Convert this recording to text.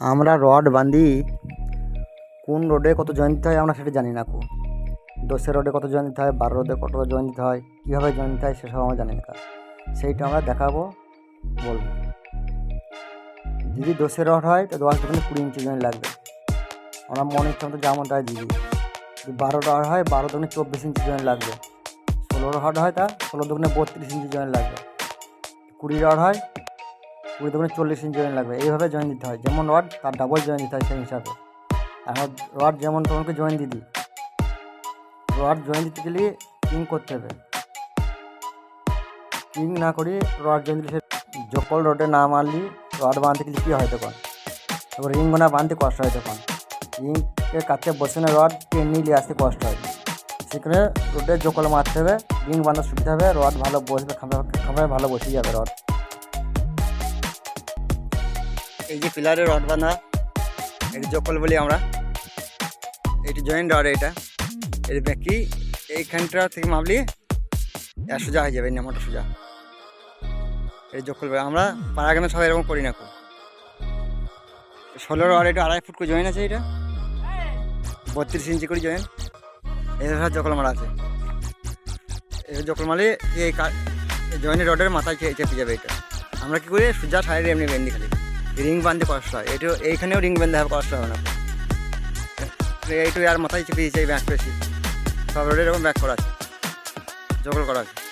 আমরা রড বাঁধি, কোন রোডে কত জয়েন দিতে হয় আমরা সেটা জানি না কো। দশের রোডে কত জয়েন দিতে হয়, বারো রোডে কত জয়েন দিতে হয়, কীভাবে জয়েন দিতে হয় সেসব আমরা জানি না সেইটা আমরা দেখাবো, বলব। যদি দশের রড হয়, তো দশ দোকানে কুড়ি ইঞ্চি জয়েন লাগবে। আমরা মনে ইচ্ছা মতো যেমন তাই দিবি। যদি বারো রড হয়, বারো দোকানে চব্বিশ ইঞ্চি জয়েন লাগবে। ষোলো রড হয় তা, ষোলো দোকানে বত্রিশ ইঞ্চি জয়েন লাগবে। কুড়ি রড হয় কুড়ি দোকানে চল্লিশ ইঞ্চি জয়েন লাগবে। এইভাবে জয়েন দিতে হয়। যেমন রড, তার ডাবল জয়েন দিতে হয় সেই হিসাবে। এখন রড যেমন তোমাকে জয়েন দিদি রড জয়েন দিতে গেলে কিং করতে হবে। কিং না করি রড জয়েন দিলে জকল রোডে না মারলি, রড বাঁধতে গেলে কী হয় তখন? তারপর রিং গোনা বাঁধতে কষ্ট হয় তখন। রিংয়ের কাছে বসে না, রড টেনে নিয়ে আসতে কষ্ট হয়। সেখানে রোডে জকল মারতে হবে রিং বাঁধা সুবিধা হবে, রড ভালো বসবে খাবার খাবার ভালো বসে যাবে রড। এই যে পিলারে রড বাঁধা এটি জকল বলি আমরা এটি জয়েন্ট রড এটা এর কি এইখানটা থেকে মাপলি সোজা হয়ে যাবে নেমাটা সোজা। এই জকল বলে আমরা পাড়া গ্রামে সবাই এরকম করি না খুব। ষোলো রড এটা আড়াই ফুট করে জয়েন আছে এটা, বত্রিশ ইঞ্চি করে জয়েন এভাবে জকল মারা আছে। এই জকল মারলে এই জয়েন্টের রডের মাথায় চেপে যাবে এটা। আমরা কি করি, সোজা সাইডে এমনি বেন্দি খালি। রিং বাঁধতে কষ্ট হয়। এটু এইখানেও রিং বাঁধতে হবে, কষ্ট হবে না। এইটু আর মাথায় চেপে দিয়েছে এই ব্যাক পেয়েছি। সব রোডে এরকম ব্যাক করা আছে। জোগাড় করা আছে।